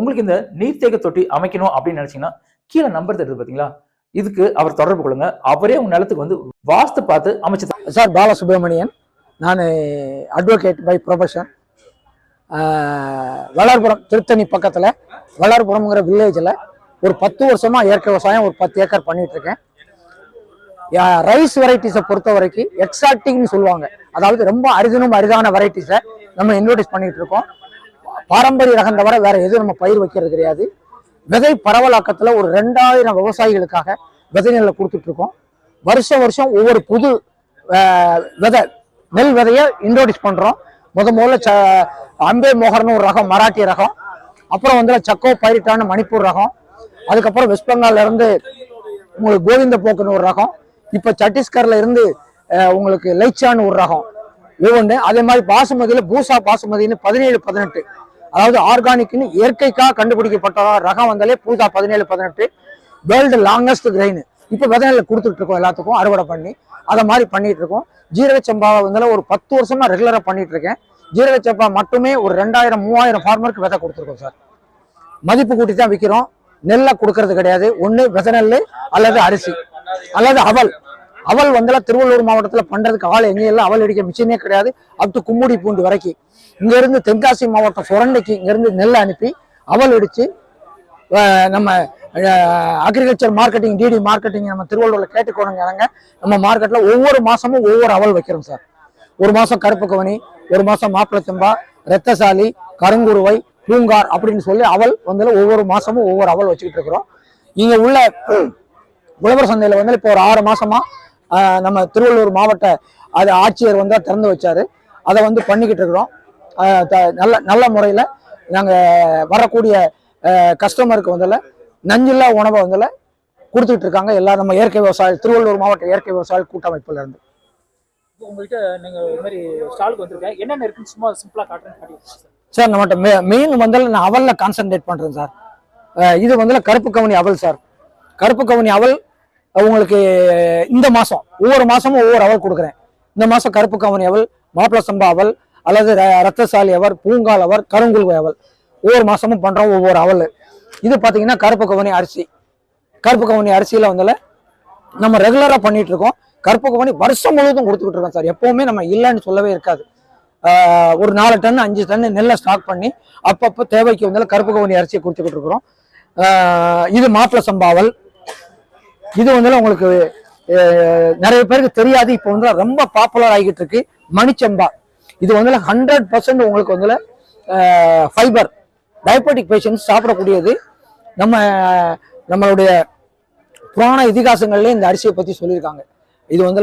உங்களுக்கு இந்த நீர்த்தேக்க தொட்டி அமைக்கணும் அப்படின்னு நினைச்சீங்கன்னா கீழே நம்பர் தருது பாத்தீங்களா? இதுக்கு அவர் தொடர்பு கொள்ளுங்க. அவரே உங்க நிலத்துக்கு வந்து வாஸ்து பார்த்து அமைச்சு சார் பாலசுப்ரமணியன். நான் advocate by profession Valarpuram Tiruttani பக்கத்தில் வளர்புரம்ங்கிற வில்லேஜில் ஒரு பத்து வருஷமாக இயற்கை விவசாயம் ஒரு பத்து ஏக்கர் பண்ணிட்டு இருக்கேன் ரைஸ் வெரைட்டிஸை பொறுத்த வரைக்கும் எக்ஸாக்டிங்னு சொல்லுவாங்க. அதாவது ரொம்ப அரிதினும் அரிதான வெரைட்டிஸை நம்ம இன்ட்ரோடியூஸ் பண்ணிட்டு இருக்கோம் பாரம்பரிய ரகம் தவிர வேற எதுவும் நம்ம பயிர் வைக்கிறது கிடையாது. விதை பரவலாக்கத்தில் ஒரு ரெண்டாயிரம் விவசாயிகளுக்காக விதை நெல்லை கொடுத்துட்டு இருக்கோம். வருஷம் வருஷம் ஒவ்வொரு புது விதை நெல் விதையை இன்ட்ரோடியூஸ் பண்றோம். முத முதல்ல ச அம்பே மோகர்னு ஒரு ரகம் மராட்டிய ரகம். அப்புறம் வந்து சக்கோ பயிரிட்டான மணிப்பூர் ரகம். அதுக்கப்புறம் வெஸ்ட் பெங்கால்ல இருந்து உங்களுக்கு கோவிந்த போக்குன்னு ஒரு ரகம். இப்போ சத்தீஸ்கர்ல இருந்து உங்களுக்கு லைச்சான்னு ஒரு ரகம். ஒவ்வொன்று ஒன்று அதே மாதிரி பாசுமதியில பூசா பாசுமதின்னு பதினேழு பதினெட்டு அதாவது ஆர்கானிக்னு இயற்கைக்காக கண்டுபிடிக்கப்பட்ட ரகம் வந்தாலே பூஜா பதினேழு பதினெட்டு. வேர்ல்டு லாங்கஸ்ட் கிரெயின் இப்போ விதைநிலை கொடுத்துட்டு இருக்கோம் எல்லாத்துக்கும் அறுவடை பண்ணி. அதை மாதிரி பண்ணிட்டு இருக்கோம். ஜீரக சம்பாவை வந்து ஒரு பத்து வருஷமா ரெகுலராக பண்ணிட்டு இருக்கேன். ஜீரக சம்பா மட்டுமே ஒரு ரெண்டாயிரம் மூவாயிரம் ஃபார்மருக்கு விதை கொடுத்துருக்கோம் சார். மதிப்பு கூட்டி தான் விற்கிறோம் நெல்லை கொடுக்கறது கிடையாது. ஒன்று விதை நெல் அல்லது அரிசி. அல்லது அவல். அவள் வந்தெல்லாம் திருவள்ளூர் மாவட்டத்தில் பண்றதுக்கு ஆள் எங்கேயும் இல்லை. அடிக்க மிஷினே கிடையாது. அப் டு கும்முடி பூண்டு வரைக்கும். இங்க இருந்து தென்காசி மாவட்டம் சுரண்டைக்கு இங்கேருந்து நெல் அனுப்பி அவல் அடிச்சு அஹ், நம்ம அக்ரிகல்ச்சர் மார்க்கெட்டிங் டிடி மார்க்கெட்டிங் நம்ம திருவள்ளூரில் கேட்டுக்கோணுங்க நம்ம மார்க்கெட்ல ஒவ்வொரு மாசமும் ஒவ்வொரு அவல் வைக்கிறோம் சார். ஒரு மாசம் கருப்பு கவனி ஒரு மாசம் மாப்பிளை ரத்தசாலி கருங்குருவை பூங்கார் அப்படின்னு சொல்லி அவல் வந்து ஒவ்வொரு மாதமும் ஒவ்வொரு அவல் வச்சுக்கிட்டு இருக்கிறோம். இங்க உள்ள உழவர் சந்தையில வந்து இப்போ ஒரு ஆறு மாசமா நம்ம திருவள்ளூர் மாவட்ட அது ஆட்சியர் வந்து திறந்து வச்சாரு. அதை வந்து பண்ணிக்கிட்டு இருக்கிறோம். நல்ல நல்ல முறையில் நாங்கள் வரக்கூடிய கஸ்டமருக்கு வந்து நஞ்சில்லா உணவை வந்து கொடுத்துட்டு இருக்காங்க. எல்லா நம்ம இயற்கை விவசாய திருவள்ளூர் மாவட்ட இயற்கை விவசாய கூட்டமைப்புல இருந்து. நீங்க இது மாதிரி ஸ்டாலுக்கு வந்திருக்கேன். என்னென்ன இருக்குன்னு சும்மா சார். நம்மகிட்ட மெ மெயின் வந்து நான் அவல்ல கான்சென்ட்ரேட் பண்றேன் சார். இது வந்து கருப்பு கவுனி அவல் சார். கருப்பு கவுனி அவல் உங்களுக்கு இந்த மாதம் ஒவ்வொரு மாதமும் ஒவ்வொரு அவல் கொடுக்குறேன். இந்த மாதம் கருப்பு கவனி அவல் மாப்பிள சம்பா அவல் அல்லது ர- ரத்தசாலி அவர் பூங்கால் அவர் கருங்குல்வை அவல். ஒவ்வொரு மாதமும் பண்ணுறோம் ஒவ்வொரு அவல். இது பார்த்தீங்கன்னா கருப்பு கவனி அரிசி. கருப்பு கவுனி அரிசியில் வந்தால நம்ம ரெகுலராக பண்ணிட்டு இருக்கோம். கருப்பு கவனி வருஷம் முழுவதும் கொடுத்துக்கிட்டு இருக்கோம் சார். எப்போவுமே நம்ம இல்லைன்னு சொல்லவே இருக்காது. ஒரு நாலு டன் அஞ்சு டன் நெல்லை ஸ்டாக் பண்ணி அப்பப்போ தேவைக்கு வந்தாலும் கருப்பு கவனி அரிசியை கொடுத்துக்கிட்டு இருக்கிறோம். இது மாப்பிள சம்பாவல் இது வந்து உங்களுக்கு நிறைய பேருக்கு தெரியாது. இப்போ வந்து ரொம்ப பாப்புலர் ஆகிட்டு இருக்கு மணிச்சம்பா. இது வந்து ஹண்ட்ரட் பர்சன்ட் உங்களுக்கு வந்து ஃபைபர் டயபெட்டிக் பேஷண்ட்ஸ் சாப்பிடக்கூடியது. நம்ம நம்மளுடைய புராண இதிகாசங்கள்லேயே இந்த அரிசியை பற்றி சொல்லியிருக்காங்க. இது வந்து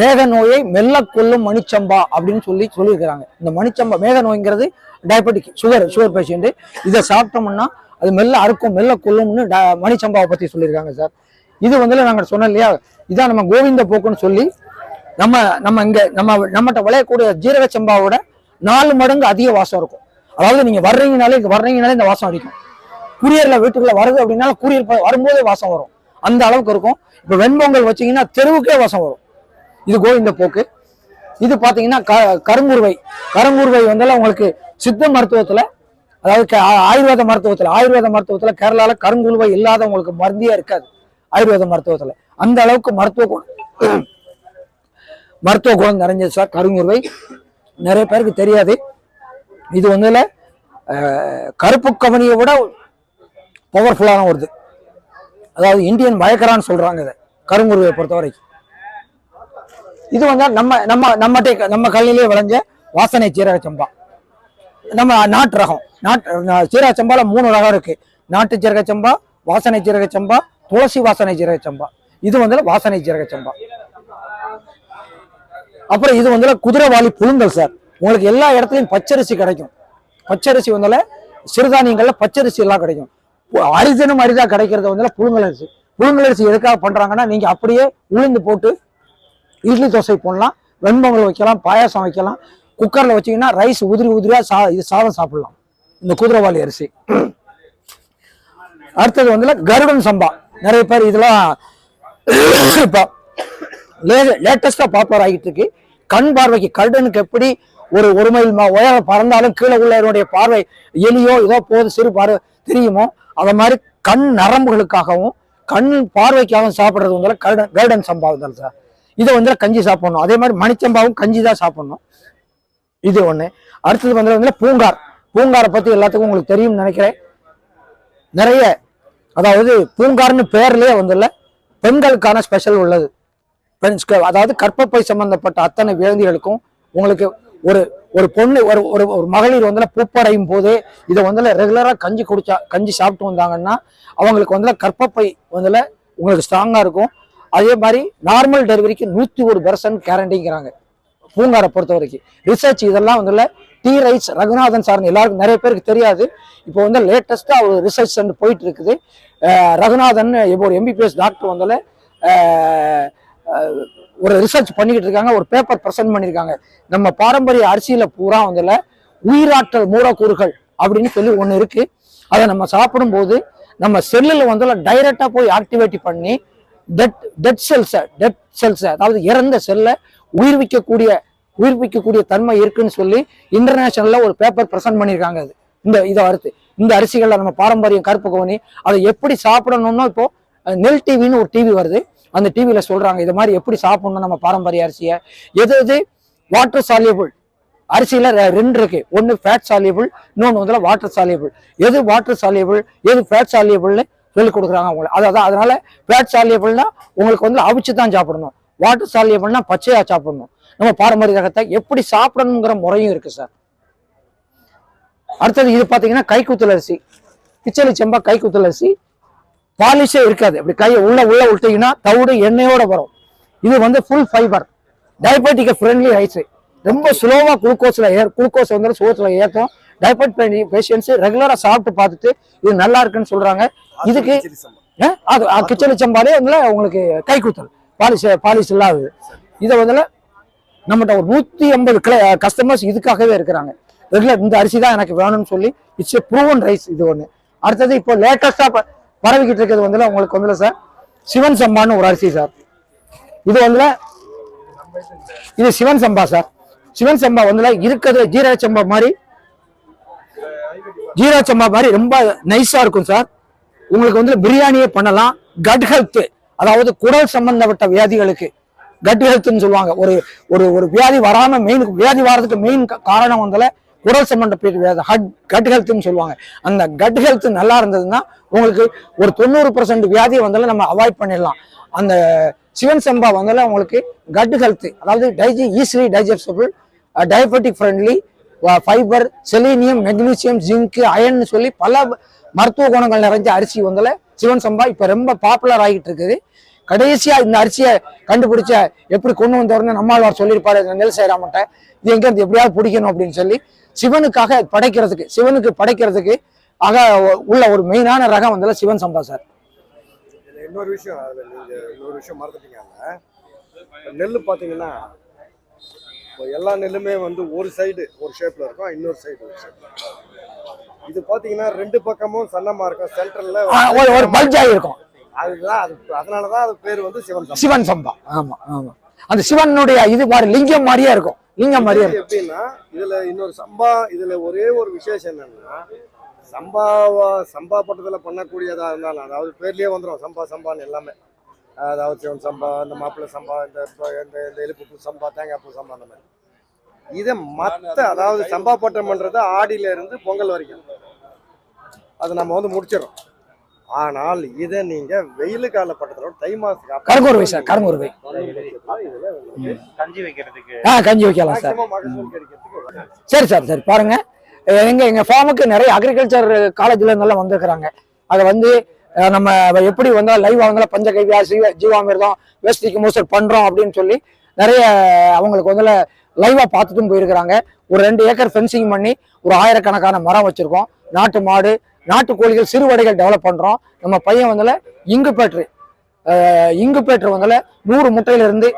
மேக நோயை மெல்ல கொல்லும் மணிச்சம்பா அப்படின்னு சொல்லி சொல்லியிருக்கிறாங்க. இந்த மணிச்சம்பா மேக நோய்ங்கிறது டயபெட்டிக் சுகர் சுகர் பேஷண்ட்டு இதை சாப்பிட்டோம்னா அது மெல்ல அறுக்கும் மெல்ல கொல்லும்னு ட- மணிச்சம்பாவை பற்றி சொல்லியிருக்காங்க சார். இது வந்து நாங்கள் சொன்னோம் இல்லையா? இதான் நம்ம கோவிந்த போக்குன்னு சொல்லி நம்ம நம்ம இங்க நம்ம நம்மகிட்ட விளையக்கூடிய ஜீரக சம்பாவோட நாலு மடங்கு அதிக வாசம் இருக்கும். அதாவது நீங்க வர்றீங்கனாலே இங்க வர்றீங்கனாலே இந்த வாசம் அடிக்கும். குரியர்ல வீட்டுக்குள்ள வருது அப்படின்னா கூரியர் வரும்போதே வாசம் வரும். அந்த அளவுக்கு இருக்கும். இப்போ வெண்பொங்கல் வச்சீங்கன்னா தெருவுக்கே வாசம் வரும். இது கோவிந்த போக்கு. இது பார்த்தீங்கன்னா க கருங்குருவை. கருங்குருவை வந்து உங்களுக்கு சித்த மருத்துவத்தில் அதாவது ஆ- ஆயுர்வேத மருத்துவத்தில் ஆயுர்வேத மருத்துவத்தில் கேரளாவில் கருங்குருவை இல்லாத உங்களுக்கு மருந்தியாக இருக்காது. ஆயுர்வேத மருத்துவத்துல. அந்த அளவுக்கு மருத்துவ குணம். மருத்துவ குணம் நிறைஞ்சது சார் கருங்குருவை நிறைய பேருக்கு தெரியாது. இது வந்து கருப்பு கவனியை விட பவர்ஃபுல்லான வருது அதாவது இந்தியன் மயக்கரான்னு சொல்றாங்க இதை கருங்குருவை பொறுத்த வரைக்கும் இது வந்து நம்ம நம்ம நம்மகிட்ட நம்ம கல்லிலேயே விளைஞ்ச வாசனை சீரக சம்பா. நம்ம நாட்டு ரகம். நாட்டு சீரக சம்பால மூணு ரகம் இருக்கு. நாட்டு சீரக சம்பா வாசனை சீரக சம்பா துளசி வாசனை ஜீரக சம்பா. இது வந்து வாசனை ஜீரக சம்பா. அப்புறம் இது வந்து குதிரைவாளி புழுங்கல் சார். உங்களுக்கு எல்லா இடத்துலையும் பச்சரிசி கிடைக்கும். பச்சரிசி வந்தால சிறுதானியங்கள்ல பச்சரிசி எல்லாம் கிடைக்கும். அரிசனும் அரிதா கிடைக்கிறது வந்து புழுங்கல் அரிசி. புழுங்கல் அரிசி எதுக்காக பண்றாங்கன்னா நீங்க அப்படியே உளுந்து போட்டு இட்லி தோசை போடலாம் வெண்பொங்கல் வைக்கலாம் பாயாசம் வைக்கலாம் குக்கர்ல வச்சீங்கன்னா ரைஸ் உதிரி உதிரியா சா இது சாதம் சாப்பிடலாம். இந்த குதிரைவாளி அரிசி. அடுத்தது வந்து கருடன் சம்பா. நிறைய பேர் இதெல்லாம் இப்போ லேட்டஸ்டா பாப்புலர் ஆகிட்டு இருக்கு. கண் பார்வைக்கு கருடனுக்கு எப்படி ஒரு ஒரு மைல் உயரம் பறந்தாலும் கீழே உள்ளவருடைய பார்வை எலியோ ஏதோ போது சிறு பார்வை தெரியுமோ? அத மாதிரி கண் நரம்புகளுக்காகவும் கண் பார்வைக்காகவும் சாப்பிடுறது வந்து கருடன் கர்டன் சம்பா சார். இதை வந்து கஞ்சி சாப்பிடணும். அதே மாதிரி மணிச்சம்பாவும் கஞ்சி தான் சாப்பிடணும். இது ஒண்ணு. அடுத்தது வந்து பூங்கார். பூங்காரை பத்தி எல்லாத்துக்கும் உங்களுக்கு தெரியும்னு நினைக்கிறேன். நிறைய அதாவது பூங்கார்னு பேர்லேயே வந்துள்ள பெண்களுக்கான ஸ்பெஷல் உள்ளது. பெண்ஸ்க்கு அதாவது கற்பப்பை சம்பந்தப்பட்ட அத்தனை வியாதிகளுக்கும் உங்களுக்கு ஒரு ஒரு பொண்ணு ஒரு ஒரு ஒரு மகளிர் வந்து பூப்படையும் போதே இதை வந்து ரெகுலராக கஞ்சி குடிச்சா கஞ்சி சாப்பிட்டு வந்தாங்கன்னா அவங்களுக்கு வந்து கற்பப்பை வந்து உங்களுக்கு ஸ்ட்ராங்காக இருக்கும். அதே மாதிரி நார்மல் டெலிவரிக்கு நூற்றி ஒரு பெர்சன்ட் கேரண்டிங்கிறாங்க பூங்காரை பொறுத்த வரைக்கும் ரிசர்ச் இதெல்லாம் வந்து டி ரைட்ஸ் ரகுநாதன் சார்னு எல்லாருக்கும் நிறைய பேருக்கு தெரியாது. இப்போ வந்து லேட்டஸ்ட்டாக ஒரு ரிசர்ச் சென்று போயிட்டு இருக்குது ரகுநாதன் இப்போ ஒரு எம்பிபிஎஸ் டாக்டர் வந்து ஒரு ரிசர்ச் பண்ணிக்கிட்டு இருக்காங்க ஒரு பேப்பர் ப்ரெசென்ட் பண்ணியிருக்காங்க நம்ம பாரம்பரிய அரிசியில் பூரா வந்துல உயிராற்றல் மூலக்கூறுகள் அப்படின்னு சொல்லி ஒன்று இருக்குது அதை நம்ம சாப்பிடும்போது நம்ம செல்லில் வந்து டைரெக்டாக போய் ஆக்டிவேட் பண்ணி டெட் டெட் செல்ஸை டெட் செல்ஸை அதாவது இறந்த செல்லை உயிர்விக்கக்கூடிய உயிர்ப்பிக்கக்கூடிய தன்மை இருக்குன்னு சொல்லி இன்டர்நேஷனல்ல ஒரு பேப்பர் ப்ரெசென்ட் பண்ணியிருக்காங்க அது. இந்த இதை அறுத்து. இந்த அரிசிகளில் நம்ம பாரம்பரியம் கருப்பு கவனி அதை எப்படி சாப்பிடணும்னா இப்போ நெல் டிவின்னு ஒரு டிவி வருது. அந்த டிவியில சொல்றாங்க இது மாதிரி எப்படி சாப்பிடணும் நம்ம பாரம்பரிய அரிசியை? எது எது? வாட்டர் சாலியபிள் அரிசியில ரெ- ரெண்டு இருக்கு. ஒன்னு ஃபேட் சாலியபிள் இன்னொன்று வந்து வாட்டர் சாலியபிள் எது வாட்டர் சாலியபிள் எது ஃபேட் சாலியபிள்னு சொல்லி கொடுக்குறாங்க அவங்களுக்கு அதாவது அதனால ஃபேட் சாலியபிள்னா உங்களுக்கு வந்து அவிச்சு தான் சாப்பிடணும். வாட்டர் சாலியபிள்னா பச்சையா சாப்பிடணும். நம்ம பாரம்பரிய ரகத்தை எப்படி சாப்பிடணுங்கிற முறையும் இருக்கு சார். அடுத்தது இது பாத்தீங்கன்னா கைக்குத்தல் அரிசி. கிச்சலி செம்பா கைக்குத்தல் அரிசி. பாலிஷே இருக்காது. இப்படி கையை உள்ள உள்ள விட்டீங்கன்னா தவிடு எண்ணெயோட வரும். இது வந்து full fibre diabetic friendly rice ரொம்ப ஸ்லோவா குளுக்கோஸ்ல ஏ குளுக்கோஸ் வந்து சோத்துல ஏற்றும் டயபெட் பேஷண்ட்ஸ் ரெகுலரா சாப்பிட்டு பார்த்துட்டு இது நல்லா இருக்குன்னு சொல்றாங்க. இதுக்கு அது கிச்சலி செம்பாலே வந்து உங்களுக்கு கைக்குத்தல். பாலிஷ் பாலிஷ் இல்லாதது. இதை வந்து நம்மகிட்ட ஒரு நூற்றி ஐம்பது கிளை கஸ்டமர்ஸ் இதுக்காகவே இருக்கிறாங்க. ரெகுலர் இந்த அரிசி தான் எனக்கு வேணும்னு சொல்லி இட்ஸ் ப்ரூவன் ரைஸ் இது ஒன்று அடுத்தது இப்போ லேட்டஸ்டா பரவிக்கிட்டு இருக்கிறது வந்து உங்களுக்கு வந்து சார்? சிவன் சம்பான்னு ஒரு அரிசி சார். இது வந்து இது சிவன் சம்பா சார். சிவன் சம்பா வந்து இருக்கிறது ஜீரா சம்பா மாதிரி ஜீரா சம்பா மாதிரி ரொம்ப நைஸா இருக்கும் சார். உங்களுக்கு வந்து பிரியாணியே பண்ணலாம். கட் ஹெல்த் அதாவது குடல் சம்பந்தப்பட்ட வியாதிகளுக்கு கட் ஹெல்த்னு சொல்லுவாங்க. ஒரு ஒரு ஒரு வியாதி வராம மெயின் வியாதி வர்றதுக்கு மெயின் காரணம் வந்து குடல் சம்பந்தப்பட்ட வியாதி ஹட் கட் ஹெல்த்னு சொல்லுவாங்க. அந்த கட் ஹெல்த் நல்லா இருந்ததுன்னா உங்களுக்கு ஒரு தொண்ணூறு பர்சன்ட் வியாதியை வந்து நம்ம அவாய்ட் பண்ணிடலாம். அந்த சிவன் சம்பா வந்தால உங்களுக்கு கட் ஹெல்த் அதாவது டைஜி easily digestible diabetic friendly fibre selenium magnesium zinc iron சொல்லி பல மருத்துவ குணங்கள் நிறைஞ்ச அரிசி வந்தால சிவன் சம்பா இப்போ ரொம்ப பாப்புலர் ஆகிட்டு இருக்குது. கடைசியாக இந்த அரிசியை கண்டுபிடிச்ச எப்படி கொண்டு வந்தவர்னு நம்மாழ்வார் சொல்லியிருப்பாரு நெல் செய்கிறாமட்ட இது எங்கேருந்து எப்படியாவது பிடிக்கணும் அப்படின்னு சொல்லி சிவனுக்காக படைக்கிறதுக்கு சிவனுக்கு படைக்கிறதுக்கு ஆக உள்ள ஒரு மெயினான ரகம் வந்து சிவன் சம்பா சார். இன்னொரு விஷயம் அதுல இன்னொரு விஷயம் மறந்துட்டீங்க நெல் பார்த்தீங்கன்னா இப்போ எல்லா நெல்லுமே வந்து ஒரு சைடு ஒரு ஷேப்பில் இருக்கும் இன்னொரு சைடு ஒரு ஷேப்ல இது பாத்தீங்கன்னா ரெண்டு பக்கமும் சன்னமா இருக்கும். சென்டர்ல ஆ, ஒரு ஒரு பல்ஜாகி இருக்கும் அதுதான் அது அதனாலதான் அது பேர் வந்து சிவன் சம்பா. சிவன் சம்பா. ஆமா ஆமா. அந்த சிவனுடைய இது மாதிரி லிங்கம் மாதிரியே இருக்கும். லிங்கம் மாதிரியே எப்படின்னா இதுல இன்னொரு சம்பா இதுல ஒரே ஒரு விசேஷம் என்னன்னா சம்பாவா சம்பா பட்டத்துல பண்ணக்கூடியதா இருந்தாலும் அதாவது பேர்லயே வந்துடும் சம்பா சம்பான்னு எல்லாமே. அதாவது சிவன் சம்பா இந்த மாப்பிள்ளை சம்பா இந்த இந்த எலுப்பு பூ சம்பா தேங்காய் பூ சம்பா அந்த மாதிரி. இதை மத்த அதாவது சம்பா பட்டம் பண்றது ஆடியில இருந்து பொங்கல் வரைக்கும். அது நம்ம வந்து முடிச்சிடறோம். ஆனால் இதை நீங்க வெயில் கால பட்டத்தோட தை மாசத்துக்கு அப்புறம் கருங்கூர்வை சார் கருங்கூர்வை கஞ்சி வைக்கிறதுக்கு. ஆ கஞ்சி வைக்கலாம் சார். சரி சார் சரி பாருங்க. எங்க எங்க ஃபார்முக்கு நிறைய அக்ரிகல்ச்சர் காலேஜ்ல இருந்தெல்லாம் வந்திருக்கிறாங்க. அதை வந்து நம்ம எப்படி வந்தா லைவா வந்தாலும் பஞ்சகைவியா ஜீவ ஜீவாமிர்தம் வேஸ்டிக்கு மோஸ்டர் பண்றோம் அப்படின்னு சொல்லி நிறைய அவங்களுக்கு வந்து லைவா பார்த்துட்டும் போயிருக்கிறாங்க. ஒரு ரெண்டு ஏக்கர் ஃபென்சிங் பண்ணி ஒரு ஆயிரக்கணக்கான மரம் வச்சிருக்கோம். நாட்டு மாடு நாட்டு கோழிகள் சிறுவடைகள் டெவலப் பண்றோம். நம்ம பையன் வந்துல இங்கு பேட்ரு இங்கு பேட்ரு வந்துல நூறு முட்டையிலிருந்து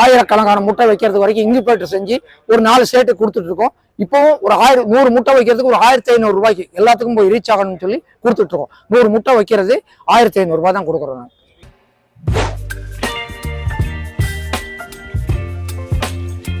ஆயிரக்கணக்கான முட்டை வைக்கிறது வரைக்கும் இங்குபேட்டர் செஞ்சு ஒரு நாலு ஸ்டேட்டு கொடுத்துட்டு இருக்கோம். இப்போவும் ஒரு ஆயிரம் நூறு முட்டை வைக்கிறதுக்கு ஒரு ஆயிரத்தி ஐநூறு ரூபாய்க்கு எல்லாத்துக்கும் போய் ரீச் ஆகணும்னு சொல்லி கொடுத்துட்டு இருக்கோம். நூறு முட்டை வைக்கிறது ஆயிரத்தி ஐநூறு ரூபாய் தான் கொடுக்குறோம் நாங்கள்